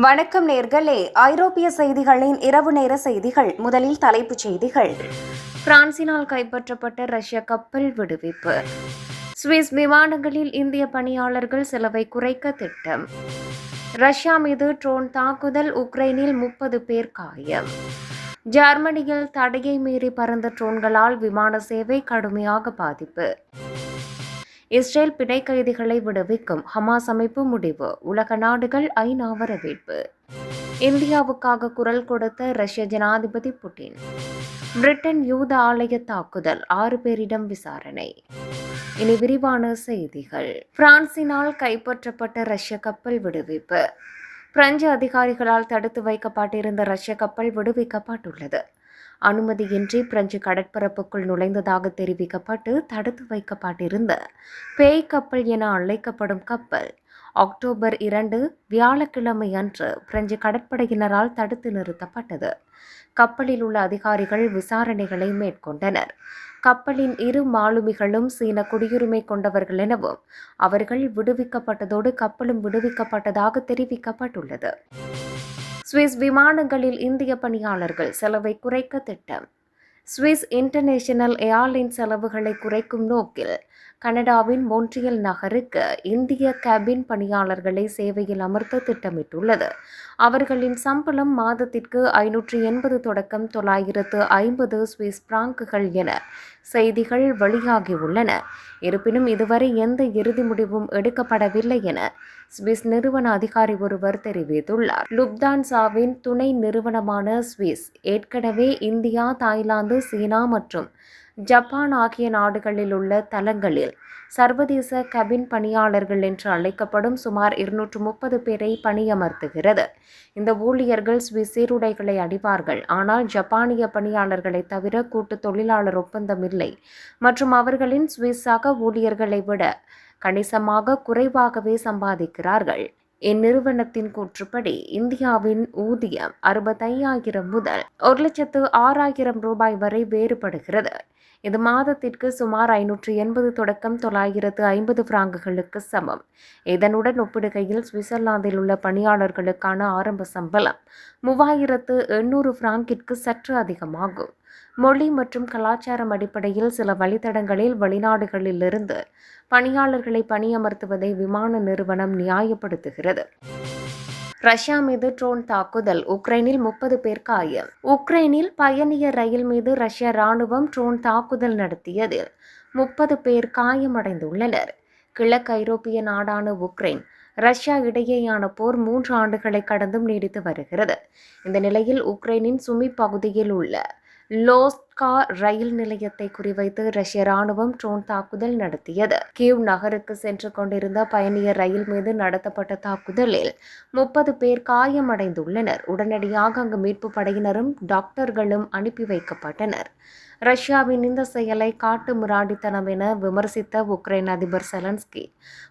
வணக்கம் நேர்களே. ஐரோப்பிய செய்திகளின் இரவு நேர செய்திகள். முதலில் தலைப்புச் செய்திகள். பிரான்சினால் கைப்பற்றப்பட்ட ரஷ்ய கப்பல் விடுவிப்பு. சுவிஸ் விமானங்களில் இந்திய பணியாளர்கள் செலவை குறைக்க திட்டம். ரஷ்யா மீது ட்ரோன் தாக்குதல் உக்ரைனில் முப்பது பேர் காயம். ஜெர்மனியில் தடையை மீறி பறந்த ட்ரோன்களால் விமான சேவை கடுமையாக பாதிப்பு. இஸ்ரேல் பிணை கைதிகளை விடுவிக்கும் ஹமாஸ் அமைப்பு முடிவு. உலக நாடுகள் ஐநா வரவேற்பு. இந்தியாவுக்காக குரல் கொடுத்த ரஷ்ய ஜனாதிபதி புட்டின். பிரிட்டன் யூத ஆலய தாக்குதல் ஆறு பேரிடம் விசாரணை. இனி விரிவான செய்திகள். பிரான்சினால் கைப்பற்றப்பட்ட ரஷ்ய கப்பல் விடுவிப்பு. பிரெஞ்சு அதிகாரிகளால் தடுத்து வைக்கப்பட்டிருந்த ரஷ்ய கப்பல் விடுவிக்கப்பட்டுள்ளது. அனுமதியின்றி பிரெஞ்சு கடற்பரப்புக்குள் நுழைந்ததாக தெரிவிக்கப்பட்டு தடுத்து வைக்கப்பட்டிருந்த பேய் கப்பல் என அழைக்கப்படும் கப்பல் அக்டோபர் இரண்டு வியாழக்கிழமை அன்று பிரெஞ்சு கடற்படையினரால் தடுத்து நிறுத்தப்பட்டது. கப்பலில் உள்ள அதிகாரிகள் விசாரணைகளை மேற்கொண்டனர். கப்பலின் இரு மாலுமிகளும் சீன குடியுரிமை கொண்டவர்கள் எனவும் அவர்கள் விடுவிக்கப்பட்டதோடு கப்பலும் விடுவிக்கப்பட்டதாக தெரிவிக்கப்பட்டுள்ளது. சுவிஸ் விமானங்களில் இந்திய பணியாளர்கள் செலவை குறைக்க திட்டம். சுவிஸ் இன்டர்நேஷனல் ஏர்லைன் செலவுகளை குறைக்கும் நோக்கில் கனடாவின் மோன்ட்ரியல் நகருக்கு இந்திய கேபின் பணியாளர்களை சேவையில் அமர்த்த திட்டமிட்டுள்ளது. அவர்களின் சம்பளம் மாதத்திற்கு ஐநூற்றி எண்பது தொடக்கம் தொள்ளாயிரத்து ஐம்பது சுவிஸ் பிராங்குகள் என செய்திகள் வெளியாகியுள்ளன. இருப்பினும் இதுவரை எந்த இறுதி முடிவும் எடுக்கப்படவில்லை என சுவிஸ் நிறுவன அதிகாரி ஒருவர் தெரிவித்துள்ளார். லுப்தான்சாவின் துணை நிறுவனமான சுவிஸ் ஏற்கனவே இந்தியா தாய்லாந்து சீனா மற்றும் ஜப்பான் ஆகிய நாடுகளில் உள்ள தளங்களில் சர்வதேச கபின் பணியாளர்கள் என்று அழைக்கப்படும் சுமார் இருநூற்று முப்பது பேரை பணியமர்த்துகிறது. இந்த ஊழியர்கள் சுவிஸ் சீருடைகளை அடிவார்கள் ஆனால் ஜப்பானிய பணியாளர்களை தவிர கூட்டு தொழிலாளர் ஒப்பந்தம் இல்லை. மற்றும் அவர்களின் சுவிஸ் சக ஊழியர்களை விட கணிசமாக குறைவாகவே சம்பாதிக்கிறார்கள். இந்நிறுவனத்தின் கூற்றுப்படி இந்தியாவின் ஊதியம் அறுபத்தையாயிரம் முதல் ஒரு லட்சத்து ஆறாயிரம் ரூபாய் வரை வேறுபடுகிறது. இது மாதத்திற்கு சுமார் ஐநூற்று எண்பது தொடக்கம் தொள்ளாயிரத்து ஐம்பது பிராங்குகளுக்கு சமம். இதனுடன் ஒப்பிடுகையில் சுவிட்சர்லாந்தில் உள்ள பணியாளர்களுக்கான ஆரம்ப சம்பளம் மூவாயிரத்து எண்ணூறு பிராங்கிற்கு சற்று அதிகமாகும். மொழி மற்றும் கலாச்சாரம் அடிப்படையில் சில வழித்தடங்களில் வெளிநாடுகளிலிருந்து பணியாளர்களை பணியமர்த்துவதை விமான நிறுவனம் நியாயப்படுத்துகிறது. ரஷ்யா மீது ட்ரோன் தாக்குதல் உக்ரைனில் முப்பது பேர் காயம். உக்ரைனில் பயணிய ரயில் மீது ரஷ்ய ராணுவம் ட்ரோன் தாக்குதல் நடத்தியதில் முப்பது பேர் காயமடைந்துள்ளனர். கிழக்கு ஐரோப்பிய நாடான உக்ரைன் ரஷ்யா இடையேயான போர் மூன்று ஆண்டுகளை கடந்தும் நீடித்து வருகிறது. இந்த நிலையில் உக்ரைனின் சுமி பகுதியில் உள்ள லோஸ்கா ரயில் நிலையத்தை குறிவைத்து ரஷ்ய ராணுவம் ட்ரோன் தாக்குதல் நடத்தியது. கீவ் நகருக்கு சென்று கொண்டிருந்த பயணியர் ரயில் மீது நடத்தப்பட்ட தாக்குதலில் முப்பது பேர் காயமடைந்துள்ளனர். உடனடியாக அங்கு மீட்பு படையினரும் டாக்டர்களும் அனுப்பி வைக்கப்பட்டனர். ரஷ்யாவின் இந்த செயலை காட்டு முராடித்தனம் என விமர்சித்த உக்ரைன் அதிபர் செலன்ஸ்கி.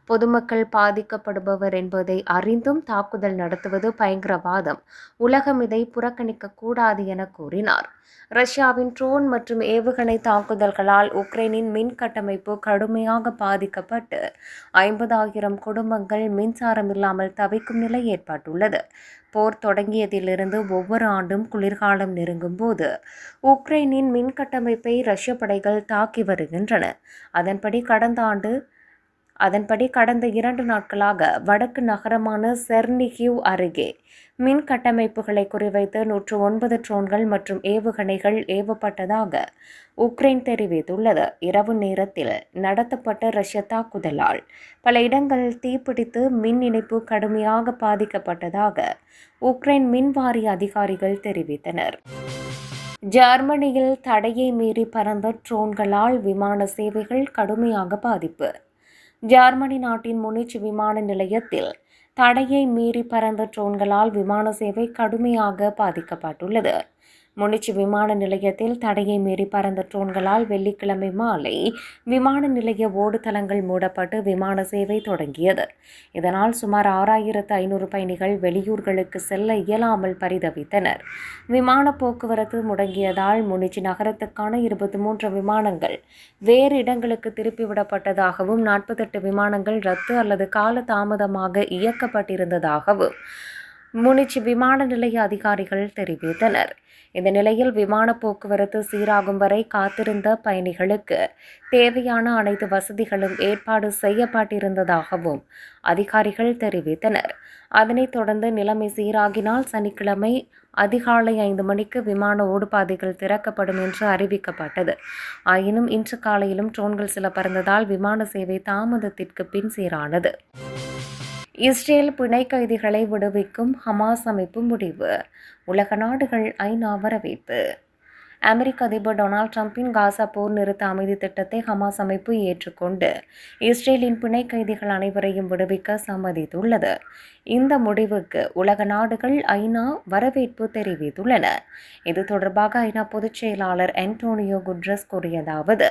பொதுமக்கள் பாதிக்கப்படுபவர் என்பதை அறிந்தும் தாக்குதல் நடத்துவது பயங்கரவாதம். உலகம் இதை புறக்கணிக்க கூடாது என கூறினார். ரஷ்யாவின் ட்ரோன் மற்றும் ஏவுகணை தாக்குதல்களால் உக்ரைனின் மின் கட்டமைப்பு கடுமையாக பாதிக்கப்பட்டு ஐம்பதாயிரம் குடும்பங்கள் மின்சாரம் இல்லாமல் தவிக்கும் நிலை ஏற்பட்டுள்ளது. போர் தொடங்கியதிலிருந்து ஒவ்வொரு ஆண்டும் குளிர்காலம் நெருங்கும் போது உக்ரைனின் மின் கட்டமைப்பை ரஷ்ய படைகள் தாக்கி வருகின்றன. அதன்படி கடந்த ஆண்டு அதன்படி கடந்த இரண்டு நாட்களாக வடக்கு நகரமான செர்னிகிவ் அருகே மின் கட்டமைப்புகளை குறிவைத்து நூற்று ஒன்பது ட்ரோன்கள் மற்றும் ஏவுகணைகள் ஏவப்பட்டதாக உக்ரைன் தெரிவித்துள்ளது. இரவு நேரத்தில் நடத்தப்பட்ட ரஷ்ய தாக்குதலால் பல இடங்களில் தீப்பிடித்து மின் இணைப்பு கடுமையாக பாதிக்கப்பட்டதாக உக்ரைன் மின்வாரிய அதிகாரிகள் தெரிவித்தனர். ஜெர்மனியில் தடையை மீறி பறந்த ட்ரோன்களால் விமான சேவைகள் கடுமையாக பாதிப்பு. ஜெர்மனி நாட்டின் முனிச் விமான நிலையத்தில் தடையை மீறி பறந்த ட்ரோன்களால் விமான சேவை கடுமையாக பாதிக்கப்பட்டுள்ளது. முனிச்சி விமான நிலையத்தில் தடையை மீறி பறந்த ட்ரோன்களால் வெள்ளிக்கிழமை மாலை விமான நிலைய ஓடுதளங்கள் மூடப்பட்டு விமான சேவை தொடங்கியது. இதனால் சுமார் ஆறாயிரத்து ஐநூறு பயணிகள் வெளியூர்களுக்கு செல்ல இயலாமல் பரிதவித்தனர். விமான போக்குவரத்து முடங்கியதால் முனிச்சி நகரத்துக்கான இருபத்தி மூன்று விமானங்கள் வேறு இடங்களுக்கு திருப்பிவிடப்பட்டதாகவும் நாற்பத்தெட்டு விமானங்கள் ரத்து அல்லது கால தாமதமாக இயக்கப்பட்டிருந்ததாகவும் முனிச் விமான நிலைய அதிகாரிகள் தெரிவித்தனர். இந்த நிலையில் விமான போக்குவரத்து சீராகும் வரை காத்திருந்த பயணிகளுக்கு தேவையான அனைத்து வசதிகளும் ஏற்பாடு செய்யப்பட்டிருந்ததாகவும் அதிகாரிகள் தெரிவித்தனர். அதனைத் தொடர்ந்து நிலைமை சீராகினால் சனிக்கிழமை அதிகாலை ஐந்து மணிக்கு விமான ஓடுபாதைகள் திறக்கப்படும் என்று அறிவிக்கப்பட்டது. ஆயினும் இன்று காலையிலும் ட்ரோன்கள் சில பறந்ததால் விமான சேவை தாமதத்திற்கு பின் சீரானது. இஸ்ரேல் பிணை கைதிகளை விடுவிக்கும் ஹமாஸ் அமைப்பு முடிவு. உலக நாடுகள் ஐநா வரவேற்பு. அமெரிக்க அதிபர் டொனால்ட் ட்ரம்பின் காசா போர் நிறுத்த அமைதி திட்டத்தை ஹமாஸ் அமைப்பு ஏற்றுக்கொண்டு இஸ்ரேலின் பிணை கைதிகள் அனைவரையும் விடுவிக்க சம்மதித்துள்ளது. இந்த முடிவுக்கு உலக நாடுகள் ஐநா வரவேற்பு தெரிவித்துள்ளன. இது தொடர்பாக ஐநா பொதுச் செயலாளர் அன்டோனியோ குட்ரஸ் கூறியதாவது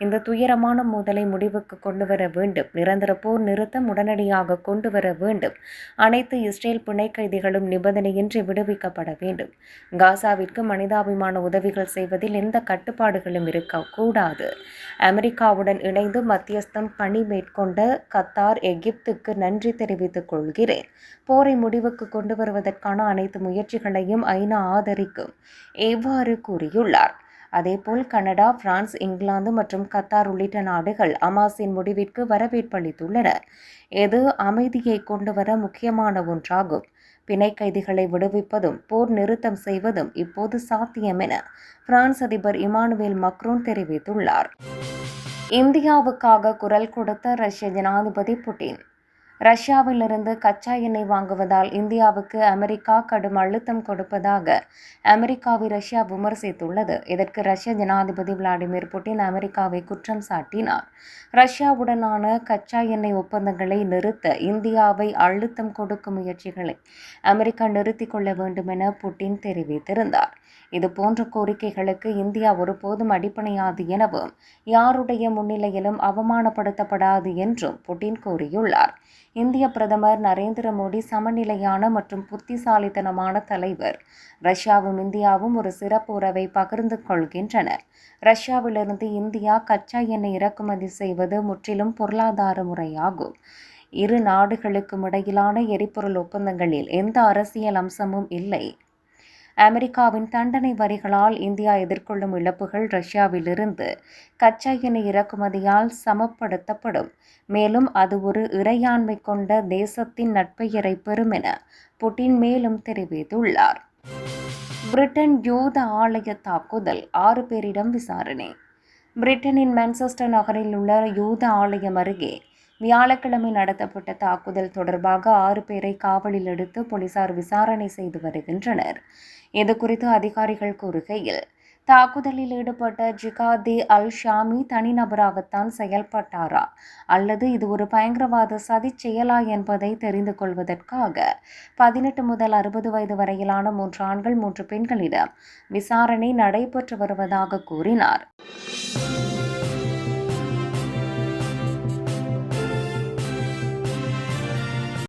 இந்த துயரமான மோதலை முடிவுக்கு கொண்டு வர வேண்டும் நிரந்தர போர் நிறுத்தம் உடனடியாக கொண்டு வர வேண்டும் அனைத்து இஸ்ரேல் பிணை கைதிகளும் நிபந்தனையின்றி விடுவிக்கப்பட வேண்டும். காசாவிற்கு மனிதாபிமான உதவிகள் செய்வதில் எந்த கட்டுப்பாடுகளும் இருக்கக்கூடாது. அமெரிக்காவுடன் இணைந்து மத்தியஸ்தம் பணி மேற்கொண்ட கத்தார் எகிப்துக்கு நன்றி தெரிவித்துக் கொள்கிறேன். போரை முடிவுக்கு கொண்டு வருவதற்கான அனைத்து முயற்சிகளையும் ஐநா ஆதரிக்கும் எவ்வாறு கூறியுள்ளார்? அதேபோல் கனடா பிரான்ஸ் இங்கிலாந்து மற்றும் கத்தார் உள்ளிட்ட நாடுகள் அமாஸின் முடிவிற்கு வரவேற்பளித்துள்ளன இது அமைதியை கொண்டு வர முக்கியமான ஒன்றாகும்? பிணை கைதிகளை விடுவிப்பதும் போர் நிறுத்தம் செய்வதும் இப்போது சாத்தியம் என பிரான்ஸ் அதிபர் இமானுவேல் மக்ரோன் தெரிவித்துள்ளார். இந்தியாவுக்காக குரல் கொடுத்த ரஷ்ய ஜனாதிபதி புட்டின் ரஷ்யாவிலிருந்து கச்சா எண்ணெய் வாங்குவதால் இந்தியாவுக்கு அமெரிக்கா கடும் அழுத்தம் கொடுப்பதாக அமெரிக்காவை ரஷ்யா விமர்சித்துள்ளது. இதற்கு ரஷ்ய ஜனாதிபதி விளாடிமிர் புட்டின் அமெரிக்காவை குற்றம் சாட்டினார். ரஷ்யாவுடனான கச்சா எண்ணெய் ஒப்பந்தங்களை நிறுத்த இந்தியாவை அழுத்தம் கொடுக்கும் முயற்சிகளை அமெரிக்கா நிறுத்திக் கொள்ள வேண்டும் என புட்டின் தெரிவித்திருந்தார். இது போன்ற கோரிக்கைகளுக்கு இந்தியா ஒருபோதும் அடிப்படையாது எனவும் யாருடைய முன்னிலையிலும் அவமானப்படுத்தப்படாது என்றும் புட்டின் கூறியுள்ளார். இந்திய பிரதமர் நரேந்திர மோடி சமநிலையான மற்றும் புத்திசாலித்தனமான தலைவர். ரஷ்யாவும் இந்தியாவும் ஒரு சிறப்பு உறவை பகிர்ந்து கொள்கின்றனர். ரஷ்யாவிலிருந்து இந்தியா கச்சா எண்ணெய் இறக்குமதி செய்வது முற்றிலும் பொருளாதார முறையாகும். இரு நாடுகளுக்கும் இடையிலான எரிபொருள் ஒப்பந்தங்களில் எந்த அரசியல் அம்சமும் இல்லை. அமெரிக்காவின் தண்டனை வரிகளால் இந்தியா எதிர்கொள்ளும் இழப்புகள் ரஷ்யாவிலிருந்து கச்சா எண்ணெய் இறக்குமதியால் சமப்படுத்தப்படும். மேலும் அது ஒரு இறையாண்மை கொண்ட தேசத்தின் நட்பெயரை பெறும் என புட்டின் மேலும் தெரிவித்துள்ளார். பிரிட்டன் யூத ஆலய தாக்குதல் ஆறு பேரிடம் விசாரணை. பிரிட்டனின் மான்செஸ்டர் நகரில் உள்ள யூத ஆலயம் அருகே வியாழக்கிழமை நடத்தப்பட்ட தாக்குதல் தொடர்பாக ஆறு பேரை காவலில் எடுத்து போலீசார் விசாரணை செய்து வருகின்றனர். இது குறித்து அதிகாரிகள் கூறுகையில் தாக்குதலில் ஈடுபட்ட ஜிகாதி அல் ஷாமி தனிநபராகத்தான் செயல்பட்டாரா? அல்லது இது ஒரு பயங்கரவாத சதி செயலா என்பதை தெரிந்து கொள்வதற்காக பதினெட்டு முதல் அறுபது வயது வரையிலான மூன்று ஆண்கள் மூன்று பெண்களிடம் விசாரணை நடைபெற்று வருவதாக கூறினார்.